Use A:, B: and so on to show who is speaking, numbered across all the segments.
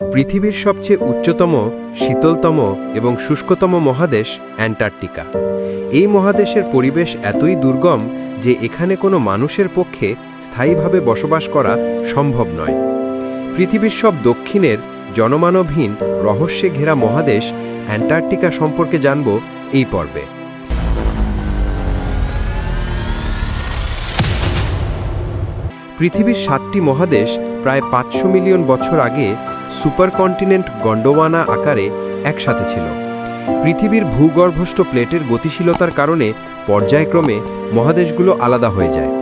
A: পৃথিবীর সবচেয়ে উচ্চতম, শীতলতম এবং শুষ্কতম মহাদেশ অ্যান্টার্কটিকা। এই মহাদেশের পরিবেশ এতই দুর্গম যে এখানে কোনো মানুষের পক্ষে স্থায়ীভাবে বসবাস করা সম্ভব নয়। পৃথিবীর সব দক্ষিণের জনমানবহীন রহস্যে ঘেরা মহাদেশ অ্যান্টার্কটিকা সম্পর্কে জানব এই পর্বে। পৃথিবীর সাতটি মহাদেশ প্রায় পাঁচশো মিলিয়ন বছর আগে সুপারকন্টিনেন্ট গন্ডোয়ানা আকারে একসাথে ছিল। পৃথিবীর ভূগর্ভস্থ প্লেটের গতিশীলতার কারণে পর্যায়ক্রমে মহাদেশগুলো আলাদা হয়ে যায়।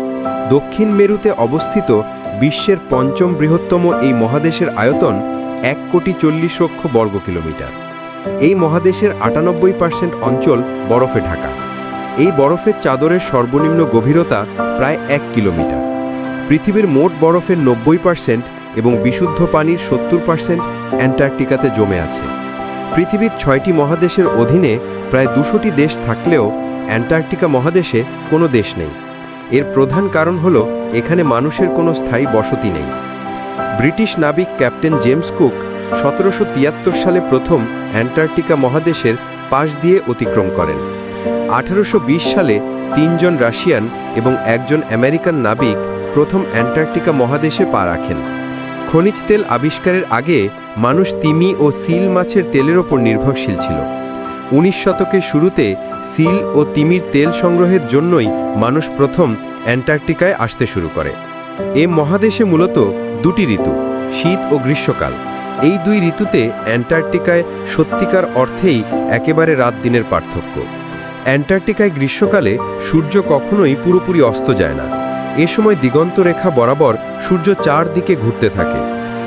A: দক্ষিণ মেরুতে অবস্থিত বিশ্বের পঞ্চম বৃহত্তম এই মহাদেশের আয়তন এক কোটি চল্লিশ লক্ষ বর্গ কিলোমিটার। এই মহাদেশের আটানব্বই পার্সেন্ট অঞ্চল বরফে ঢাকা। এই বরফের চাদরের সর্বনিম্ন গভীরতা প্রায় এক কিলোমিটার। পৃথিবীর মোট বরফের নব্বই পার্সেন্ট এবং বিশুদ্ধ পানির সত্তর পার্সেন্ট অ্যান্টার্কটিকাতে জমে আছে। পৃথিবীর ছয়টি মহাদেশের অধীনে প্রায় দুশোটি দেশ থাকলেও অ্যান্টার্কটিকা মহাদেশে কোনো দেশ নেই। এর প্রধান কারণ হল এখানে মানুষের কোনো স্থায়ী বসতি নেই। ব্রিটিশ নাবিক ক্যাপ্টেন জেমস কুক সতেরোশো তিয়াত্তর সালে প্রথম অ্যান্টার্কটিকা মহাদেশের পাশ দিয়ে অতিক্রম করেন। আঠারোশো বিশ সালে তিনজন রাশিয়ান এবং একজন আমেরিকান নাবিক প্রথম অ্যান্টার্কটিকা মহাদেশে পা রাখেন। খনিজ তেল আবিষ্কারের আগে মানুষ তিমি ও সিল মাছের তেলের ওপর নির্ভরশীল ছিল। উনিশ শতকের শুরুতে সিল ও তিমির তেল সংগ্রহের জন্যই মানুষ প্রথম অ্যান্টার্কটিকায় আসতে শুরু করে। এ মহাদেশে মূলত দুটি ঋতু, শীত ও গ্রীষ্মকাল। এই দুই ঋতুতে অ্যান্টার্কটিকায় সত্যিকার অর্থেই একেবারে রাত দিনের পার্থক্য। অ্যান্টার্কটিকায় গ্রীষ্মকালে সূর্য কখনোই পুরোপুরি অস্ত যায় না। এ সময় দিগন্ত রেখা বরাবর সূর্য চার দিকে ঘুরতে থাকে।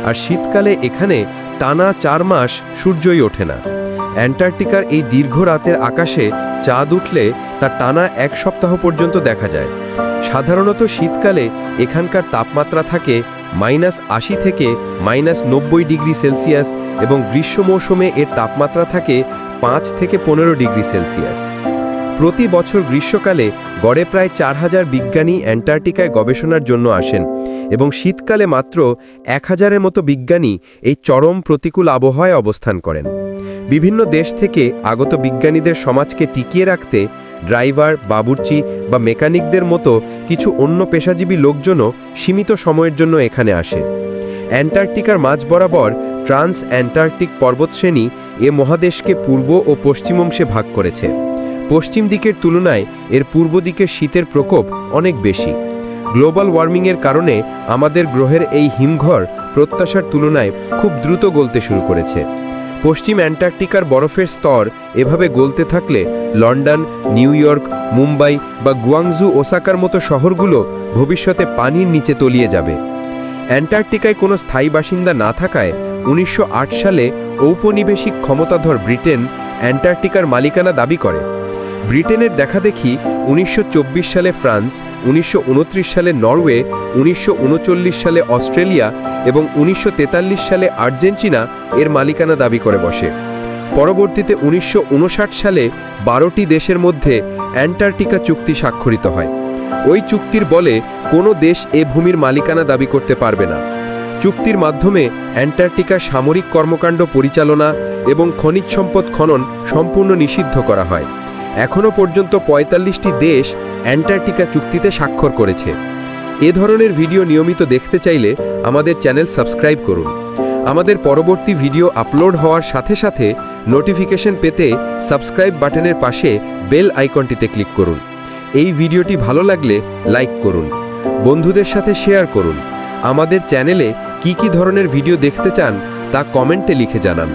A: আর শীতকালে এখানে টানা চার মাস সূর্যই ওঠে না। অ্যান্টার্কটিকার এই দীর্ঘ রাতের আকাশে চাঁদ উঠলে তা টানা এক সপ্তাহ পর্যন্ত দেখা যায়। সাধারণত শীতকালে এখানকার তাপমাত্রা থাকে মাইনাস আশি থেকে মাইনাস নব্বই ডিগ্রি সেলসিয়াস এবং গ্রীষ্ম মৌসুমে এর তাপমাত্রা থাকে পাঁচ থেকে পনেরো ডিগ্রি সেলসিয়াস। প্রতি বছর গ্রীষ্মকালে গড়ে প্রায় চার হাজার বিজ্ঞানী অ্যান্টার্কটিকায় গবেষণার জন্য আসেন এবং শীতকালে মাত্র এক হাজারের মতো বিজ্ঞানী এই চরম প্রতিকূল আবহাওয়ায় অবস্থান করেন। বিভিন্ন দেশ থেকে আগত বিজ্ঞানীদের সমাজকে টিকিয়ে রাখতে ড্রাইভার, বাবুর্চি বা মেকানিকদের মতো কিছু অন্য পেশাজীবী লোকজনও সীমিত সময়ের জন্য এখানে আসে। অ্যান্টার্কটিকার মাঝ বরাবর ট্রান্স অ্যান্টার্কটিক পর্বতশ্রেণী এ মহাদেশকে পূর্ব ও পশ্চিম অংশে ভাগ করেছে। পশ্চিম দিকের তুলনায় এর পূর্ব দিকের শীতের প্রকোপ অনেক বেশি। গ্লোবাল ওয়ার্মিংয়ের কারণে আমাদের গ্রহের এই হিমঘর প্রত্যাশার তুলনায় খুব দ্রুত গলতে শুরু করেছে। পশ্চিম অ্যান্টার্কটিকার বরফের স্তর এভাবে গলতে থাকলে লন্ডন, নিউ ইয়র্ক, মুম্বাই বা গুয়াংজু, ওসাকার মতো শহরগুলো ভবিষ্যতে পানির নিচে তলিয়ে যাবে। অ্যান্টার্কটিকায় কোনো স্থায়ী বাসিন্দা না থাকায় উনিশশো আট সালে ঔপনিবেশিক ক্ষমতাধর ব্রিটেন অ্যান্টার্কটিকার মালিকানা দাবি করে। ব্রিটেনের দেখাদেখি উনিশশো চব্বিশ সালে ফ্রান্স, উনিশশো উনত্রিশ সালে নরওয়ে, উনিশশো উনচল্লিশ সালে অস্ট্রেলিয়া এবং উনিশশো তেতাল্লিশ সালে আর্জেন্টিনা এর মালিকানা দাবি করে বসে। পরবর্তীতে উনিশশো উনষাট সালে বারোটি দেশের মধ্যে অ্যান্টার্কটিকা চুক্তি স্বাক্ষরিত হয়। ওই চুক্তির বলে কোনো দেশ এ ভূমির মালিকানা দাবি করতে পারবে না। চুক্তির মাধ্যমে অ্যান্টার্কটিকার সামরিক কর্মকাণ্ড পরিচালনা এবং খনিজ সম্পদ খনন সম্পূর্ণ নিষিদ্ধ করা হয়। এখনও পর্যন্ত পঁয়তাল্লিশটি দেশ অ্যান্টার্কটিকা চুক্তিতে স্বাক্ষর করেছে। এ ধরনের ভিডিও নিয়মিত দেখতে চাইলে আমাদের চ্যানেল সাবস্ক্রাইব করুন। আমাদের পরবর্তী ভিডিও আপলোড হওয়ার সাথে সাথে নোটিফিকেশন পেতে সাবস্ক্রাইব বাটনের পাশে বেল আইকনটিতে ক্লিক করুন। এই ভিডিওটি ভালো লাগলে লাইক করুন। বন্ধুদের সাথে শেয়ার করুন। আমাদের চ্যানেলে কি কি ধরনের ভিডিও দেখতে চান তা কমেন্টে লিখে জানান।